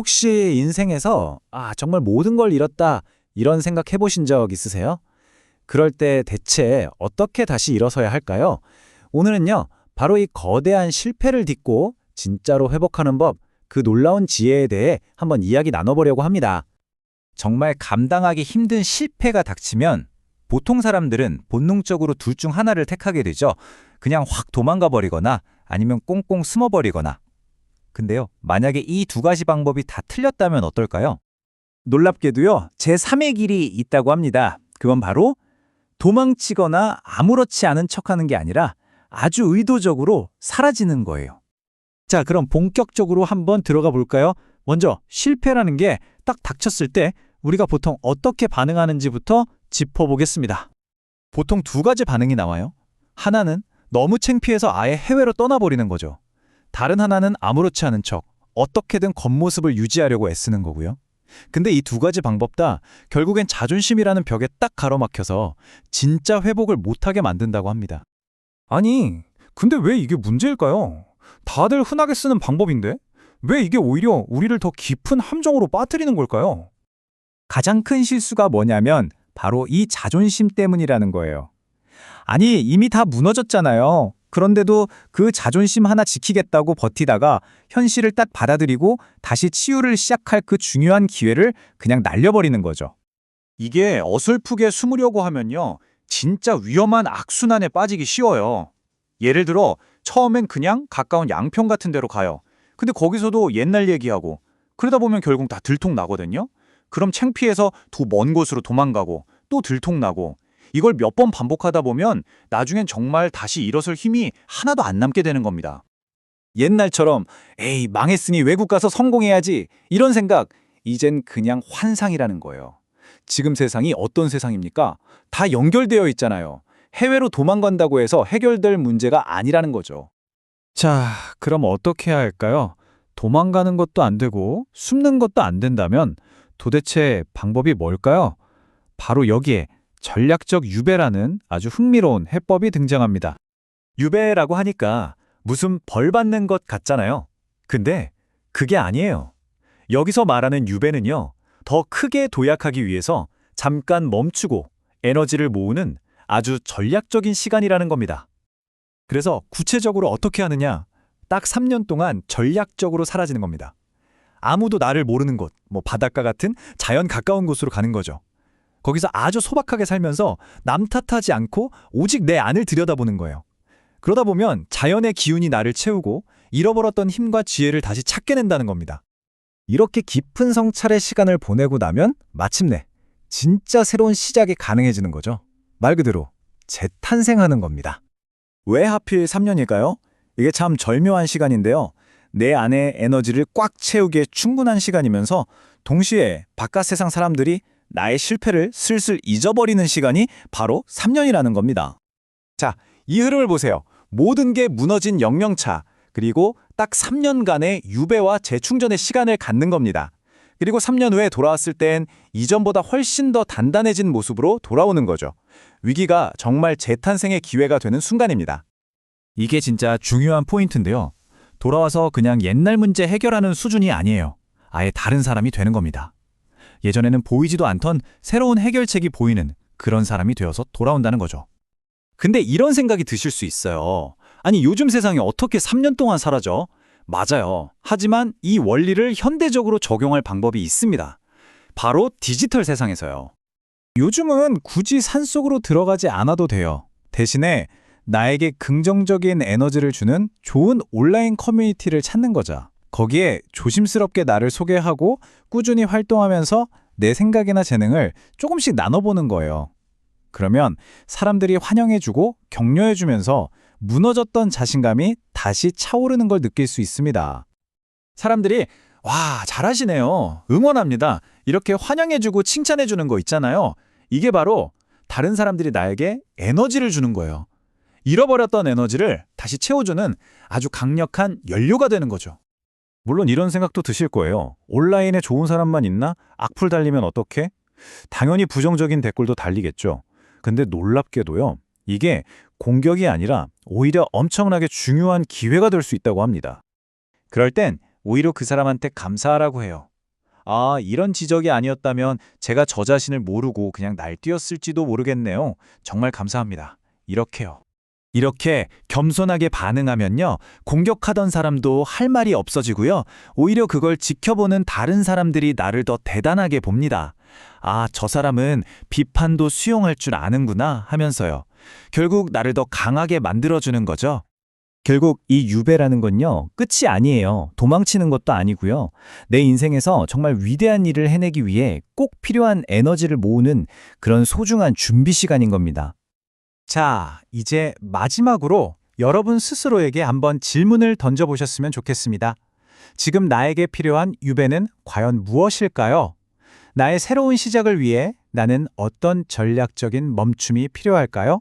혹시 인생에서 아, 정말 모든 걸 잃었다 이런 생각 해보신 적 있으세요? 그럴 때 대체 어떻게 다시 일어서야 할까요? 오늘은요, 바로 이 거대한 실패를 딛고 진짜로 회복하는 법, 그 놀라운 지혜에 대해 한번 이야기 나눠보려고 합니다. 정말 감당하기 힘든 실패가 닥치면 보통 사람들은 본능적으로 둘 중 하나를 택하게 되죠. 그냥 확 도망가 버리거나 아니면 꽁꽁 숨어 버리거나. 근데요, 만약에 이 두 가지 방법이 다 틀렸다면 어떨까요? 놀랍게도요, 제3의 길이 있다고 합니다. 그건 바로 도망치거나 아무렇지 않은 척하는 게 아니라 아주 의도적으로 사라지는 거예요. 자, 그럼 본격적으로 한번 들어가 볼까요? 먼저 실패라는 게 딱 닥쳤을 때 우리가 보통 어떻게 반응하는지부터 짚어보겠습니다. 보통 두 가지 반응이 나와요. 하나는 너무 창피해서 아예 해외로 떠나버리는 거죠. 다른 하나는 아무렇지 않은 척, 어떻게든 겉모습을 유지하려고 애쓰는 거고요. 근데 이 두 가지 방법 다 결국엔 자존심이라는 벽에 딱 가로막혀서 진짜 회복을 못하게 만든다고 합니다. 아니, 근데 왜 이게 문제일까요? 다들 흔하게 쓰는 방법인데? 왜 이게 오히려 우리를 더 깊은 함정으로 빠뜨리는 걸까요? 가장 큰 실수가 뭐냐면 바로 이 자존심 때문이라는 거예요. 아니, 이미 다 무너졌잖아요. 그런데도 그 자존심 하나 지키겠다고 버티다가 현실을 딱 받아들이고 다시 치유를 시작할 그 중요한 기회를 그냥 날려버리는 거죠. 이게 어설프게 숨으려고 하면요. 진짜 위험한 악순환에 빠지기 쉬워요. 예를 들어 처음엔 그냥 가까운 양평 같은 데로 가요. 근데 거기서도 옛날 얘기하고 그러다 보면 결국 다 들통나거든요. 그럼 창피해서 더 먼 곳으로 도망가고 또 들통나고 이걸 몇 번 반복하다 보면 나중엔 정말 다시 일어설 힘이 하나도 안 남게 되는 겁니다. 옛날처럼 에이 망했으니 외국 가서 성공해야지 이런 생각 이젠 그냥 환상이라는 거예요. 지금 세상이 어떤 세상입니까? 다 연결되어 있잖아요. 해외로 도망간다고 해서 해결될 문제가 아니라는 거죠. 자, 그럼 어떻게 해야 할까요? 도망가는 것도 안 되고 숨는 것도 안 된다면 도대체 방법이 뭘까요? 바로 여기에 전략적 유배라는 아주 흥미로운 해법이 등장합니다. 유배라고 하니까 무슨 벌 받는 것 같잖아요. 근데 그게 아니에요. 여기서 말하는 유배는요, 더 크게 도약하기 위해서 잠깐 멈추고 에너지를 모으는 아주 전략적인 시간이라는 겁니다. 그래서 구체적으로 어떻게 하느냐? 딱 3년 동안 전략적으로 사라지는 겁니다. 아무도 나를 모르는 곳, 뭐 바닷가 같은 자연 가까운 곳으로 가는 거죠. 거기서 아주 소박하게 살면서 남 탓하지 않고 오직 내 안을 들여다보는 거예요. 그러다 보면 자연의 기운이 나를 채우고 잃어버렸던 힘과 지혜를 다시 찾게 된다는 겁니다. 이렇게 깊은 성찰의 시간을 보내고 나면 마침내 진짜 새로운 시작이 가능해지는 거죠. 말 그대로 재탄생하는 겁니다. 왜 하필 3년일까요? 이게 참 절묘한 시간인데요. 내 안의 에너지를 꽉 채우기에 충분한 시간이면서 동시에 바깥 세상 사람들이 나의 실패를 슬슬 잊어버리는 시간이 바로 3년이라는 겁니다. 자, 이 흐름을 보세요. 모든 게 무너진 영영차, 그리고 딱 3년간의 유배와 재충전의 시간을 갖는 겁니다. 그리고 3년 후에 돌아왔을 땐 이전보다 훨씬 더 단단해진 모습으로 돌아오는 거죠. 위기가 정말 재탄생의 기회가 되는 순간입니다. 이게 진짜 중요한 포인트인데요. 돌아와서 그냥 옛날 문제 해결하는 수준이 아니에요. 아예 다른 사람이 되는 겁니다. 예전에는 보이지도 않던 새로운 해결책이 보이는 그런 사람이 되어서 돌아온다는 거죠. 근데 이런 생각이 드실 수 있어요. 아니, 요즘 세상에 어떻게 3년 동안 사라져? 맞아요. 하지만 이 원리를 현대적으로 적용할 방법이 있습니다. 바로 디지털 세상에서요. 요즘은 굳이 산속으로 들어가지 않아도 돼요. 대신에 나에게 긍정적인 에너지를 주는 좋은 온라인 커뮤니티를 찾는 거죠. 거기에 조심스럽게 나를 소개하고 꾸준히 활동하면서 내 생각이나 재능을 조금씩 나눠보는 거예요. 그러면 사람들이 환영해주고 격려해주면서 무너졌던 자신감이 다시 차오르는 걸 느낄 수 있습니다. 사람들이 와, 잘하시네요. 응원합니다. 이렇게 환영해주고 칭찬해주는 거 있잖아요. 이게 바로 다른 사람들이 나에게 에너지를 주는 거예요. 잃어버렸던 에너지를 다시 채워주는 아주 강력한 연료가 되는 거죠. 물론 이런 생각도 드실 거예요. 온라인에 좋은 사람만 있나? 악플 달리면 어떡해? 당연히 부정적인 댓글도 달리겠죠. 근데 놀랍게도요. 이게 공격이 아니라 오히려 엄청나게 중요한 기회가 될 수 있다고 합니다. 그럴 땐 오히려 그 사람한테 감사하라고 해요. 아, 이런 지적이 아니었다면 제가 저 자신을 모르고 그냥 날뛰었을지도 모르겠네요. 정말 감사합니다. 이렇게요. 이렇게 겸손하게 반응하면요. 공격하던 사람도 할 말이 없어지고요. 오히려 그걸 지켜보는 다른 사람들이 나를 더 대단하게 봅니다. 아, 저 사람은 비판도 수용할 줄 아는구나 하면서요. 결국 나를 더 강하게 만들어주는 거죠. 결국 이 유배라는 건요, 끝이 아니에요. 도망치는 것도 아니고요. 내 인생에서 정말 위대한 일을 해내기 위해 꼭 필요한 에너지를 모으는 그런 소중한 준비 시간인 겁니다. 자, 이제 마지막으로 여러분 스스로에게 한번 질문을 던져보셨으면 좋겠습니다. 지금 나에게 필요한 유배는 과연 무엇일까요? 나의 새로운 시작을 위해 나는 어떤 전략적인 멈춤이 필요할까요?